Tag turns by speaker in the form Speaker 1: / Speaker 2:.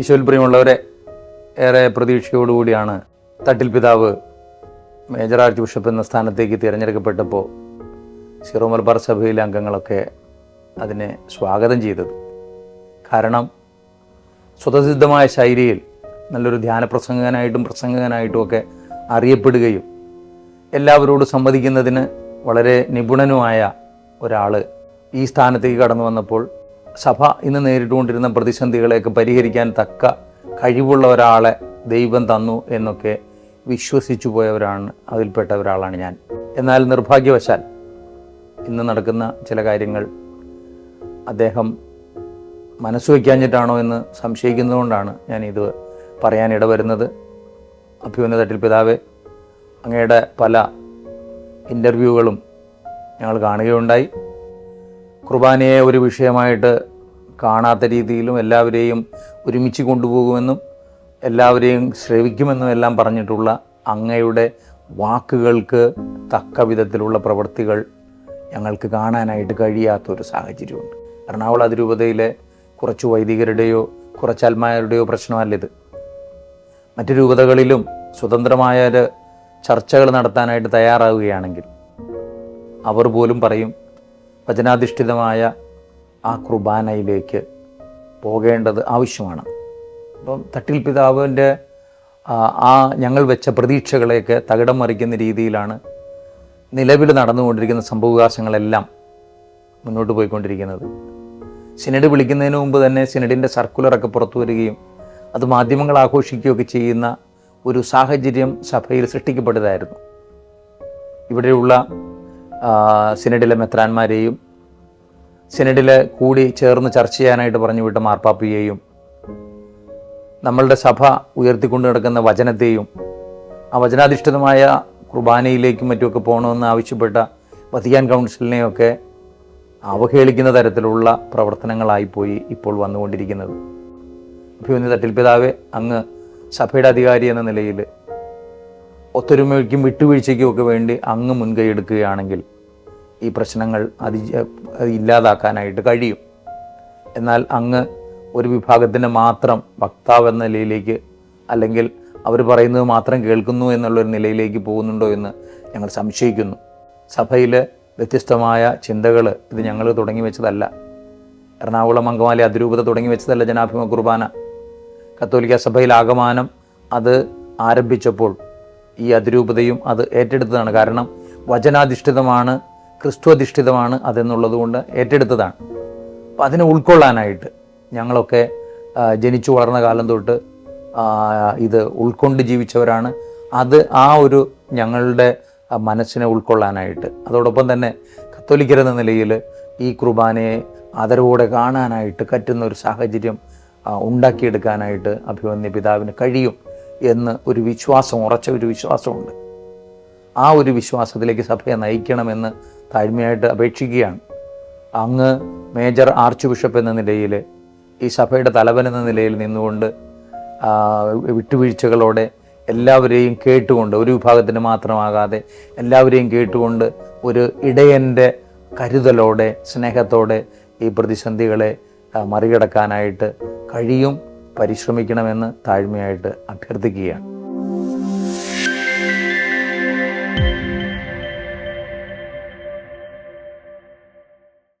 Speaker 1: ഈശോയിൽ പ്രിയമുള്ളവരെ ഏറെ പ്രതീക്ഷയോടുകൂടിയാണ് തട്ടിൽ പിതാവ് മേജർ ആർച്ച് ബിഷപ്പ് എന്ന സ്ഥാനത്തേക്ക് തിരഞ്ഞെടുക്കപ്പെട്ടപ്പോൾ സിറോ മലബാർ സഭയിലെ അംഗങ്ങളൊക്കെ അതിനെ സ്വാഗതം ചെയ്തത്. കാരണം സ്വതസിദ്ധമായ ശൈലിയിൽ നല്ലൊരു ധ്യാന പ്രസംഗകനായിട്ടും പ്രസംഗകനായിട്ടും ഒക്കെ അറിയപ്പെടുകയും എല്ലാവരോടും സംവദിക്കുന്നതിന് വളരെ നിപുണനുമായ ഒരാൾ ഈ സ്ഥാനത്തേക്ക് കടന്നു വന്നപ്പോൾ സഭ ഇന്ന് നേരിട്ടുകൊണ്ടിരുന്ന പ്രതിസന്ധികളെയൊക്കെ പരിഹരിക്കാൻ തക്ക കഴിവുള്ള ഒരാളെ ദൈവം തന്നു എന്നൊക്കെ വിശ്വസിച്ചു പോയവരാണ് അതിൽപ്പെട്ട ഒരാളാണ് ഞാൻ. എന്നാൽ നിർഭാഗ്യവശാൽ ഇന്ന് നടക്കുന്ന ചില കാര്യങ്ങൾ അദ്ദേഹം മനസ്സ് വയ്ക്കാഞ്ഞിട്ടാണോ എന്ന് സംശയിക്കുന്നതുകൊണ്ടാണ് ഞാൻ ഇത് പറയാൻ ഇടവരുന്നത്. അഭ്യുന്നത തട്ടിൽ പിതാവ് അങ്ങയുടെ പല ഇന്റർവ്യൂകളും ഞങ്ങൾ കാണുകയുണ്ടായി. കുർബാനയെ ഒരു വിഷയമായിട്ട് കാണാത്ത രീതിയിലും എല്ലാവരെയും ഒരുമിച്ച് കൊണ്ടുപോകുമെന്നും എല്ലാവരെയും ശ്രവിക്കുമെന്നും എല്ലാം പറഞ്ഞിട്ടുള്ള അങ്ങയുടെ വാക്കുകൾക്ക് തക്ക വിധത്തിലുള്ള പ്രവൃത്തികൾ ഞങ്ങൾക്ക് കാണാനായിട്ട് കഴിയാത്തൊരു സാഹചര്യമുണ്ട്. എറണാകുളം അതിരൂപതയിലെ കുറച്ച് വൈദികരുടെയോ കുറച്ച് അൽമാരുടെയോ പ്രശ്നമല്ലിത് മറ്റ് രൂപതകളിലും സ്വതന്ത്രമായ ചർച്ചകൾ നടത്താനായിട്ട് തയ്യാറാവുകയാണെങ്കിൽ അവർ പോലും പറയും വചനാധിഷ്ഠിതമായ ആ കുർബാനയിലേക്ക് പോകേണ്ടത് ആവശ്യമാണ്. അപ്പം തട്ടിൽ പിതാവിന്റെ ആ ഞങ്ങൾ വെച്ച പ്രതീക്ഷകളെയൊക്കെ തകിടം മറിക്കുന്ന രീതിയിലാണ് നിലവിൽ നടന്നുകൊണ്ടിരിക്കുന്ന സംഭവവികാസങ്ങളെല്ലാം മുന്നോട്ട് പോയിക്കൊണ്ടിരിക്കുന്നത്. സിനഡ് വിളിക്കുന്നതിന് മുമ്പ് തന്നെ സിനഡിന്റെ സർക്കുലറൊക്കെ പുറത്തു വരികയും അത് മാധ്യമങ്ങൾ ആഘോഷിക്കുകയൊക്കെ ചെയ്യുന്ന ഒരു സാഹചര്യം സഭയിൽ സൃഷ്ടിക്കപ്പെട്ടതായിരുന്നു. ഇവിടെയുള്ള സിനഡിലെ മെത്രാന്മാരെയും സിനഡിൽ കൂടി ചേർന്ന് ചർച്ച ചെയ്യാനായിട്ട് പറഞ്ഞു വിട്ട മാർപ്പാപ്പിയെയും നമ്മളുടെ സഭ ഉയർത്തിക്കൊണ്ട് നടക്കുന്ന വചനത്തെയും ആ വചനാധിഷ്ഠിതമായ കുർബാനയിലേക്കും മറ്റുമൊക്കെ പോകണമെന്ന് ആവശ്യപ്പെട്ട വത്തിക്കാൻ കൗൺസിലിനെയൊക്കെ അവഹേളിക്കുന്ന തരത്തിലുള്ള പ്രവർത്തനങ്ങളായിപ്പോയി ഇപ്പോൾ വന്നുകൊണ്ടിരിക്കുന്നത്. അഭിമന്യ തട്ടിൽ പിതാവെ അങ്ങ് സഭയുടെ അധികാരി എന്ന നിലയിൽ ഒത്തൊരുമയ്ക്കും വിട്ടുവീഴ്ചയ്ക്കും ഒക്കെ വേണ്ടി അങ്ങ് മുൻകൈ എടുക്കുകയാണെങ്കിൽ ഈ പ്രശ്നങ്ങൾ അതി ഇല്ലാതാക്കാനായിട്ട് കഴിയും. എന്നാൽ അങ്ങ് ഒരു വിഭാഗത്തിന് മാത്രം വക്താവ് എന്ന നിലയിലേക്ക് അല്ലെങ്കിൽ അവർ പറയുന്നത് മാത്രം കേൾക്കുന്നു എന്നുള്ളൊരു നിലയിലേക്ക് പോകുന്നുണ്ടോ എന്ന് ഞങ്ങൾ സംശയിക്കുന്നു. സഭയിൽ വ്യത്യസ്തമായ ചിന്തകൾ ഇത് ഞങ്ങൾ തുടങ്ങി വെച്ചതല്ല. എറണാകുളം അങ്കമാലി അതിരൂപത തുടങ്ങി വെച്ചതല്ല ജനാഭിമ കുർബാന. കത്തോലിക്ക സഭയിൽ ആകമാനം അത് ആരംഭിച്ചപ്പോൾ ഈ അതിരൂപതയും അത് ഏറ്റെടുത്തതാണ്. കാരണം വചനാധിഷ്ഠിതമാണ് ക്രിസ്തു അധിഷ്ഠിതമാണ് അതെന്നുള്ളത് കൊണ്ട് ഏറ്റെടുത്തതാണ്. അപ്പം അതിനെ ഉൾക്കൊള്ളാനായിട്ട് ഞങ്ങളൊക്കെ ജനിച്ചു വളർന്ന കാലം തൊട്ട് ഇത് ഉൾക്കൊണ്ട് ജീവിച്ചവരാണ്. അത് ആ ഒരു ഞങ്ങളുടെ മനസ്സിനെ ഉൾക്കൊള്ളാനായിട്ട്. അതോടൊപ്പം തന്നെ കത്തോലിക്കരെന്ന നിലയിൽ ഈ കുർബാനയെ ആദരവോടെ കാണാനായിട്ട് പറ്റുന്ന ഒരു സാഹചര്യം ഉണ്ടാക്കിയെടുക്കാനായിട്ട് അഭിമന്യ പിതാവിന് കഴിയും എന്ന് ഒരു വിശ്വാസം ഉറച്ച ഒരു വിശ്വാസമുണ്ട്. ആ ഒരു വിശ്വാസത്തിലേക്ക് സഭയെ നയിക്കണമെന്ന് താഴ്മയായിട്ട് അപേക്ഷിക്കുകയാണ്. അങ്ങ് മേജർ ആർച്ച് ബിഷപ്പ് എന്ന നിലയിൽ ഈ സഭയുടെ തലവൻ എന്ന നിലയിൽ നിന്നുകൊണ്ട് വിട്ടുവീഴ്ചകളോടെ എല്ലാവരെയും കേട്ടുകൊണ്ട് ഒരു വിഭാഗത്തിന് മാത്രമാകാതെ എല്ലാവരെയും കേട്ടുകൊണ്ട് ഒരു ഇടയന്റെ കരുതലോടെ സ്നേഹത്തോടെ ഈ പ്രതിസന്ധികളെ മറികടക്കാനായിട്ട് കഴിയും പരിശ്രമിക്കണമെന്ന് താഴ്മയായിട്ട് അഭ്യർത്ഥിക്കുകയാണ്.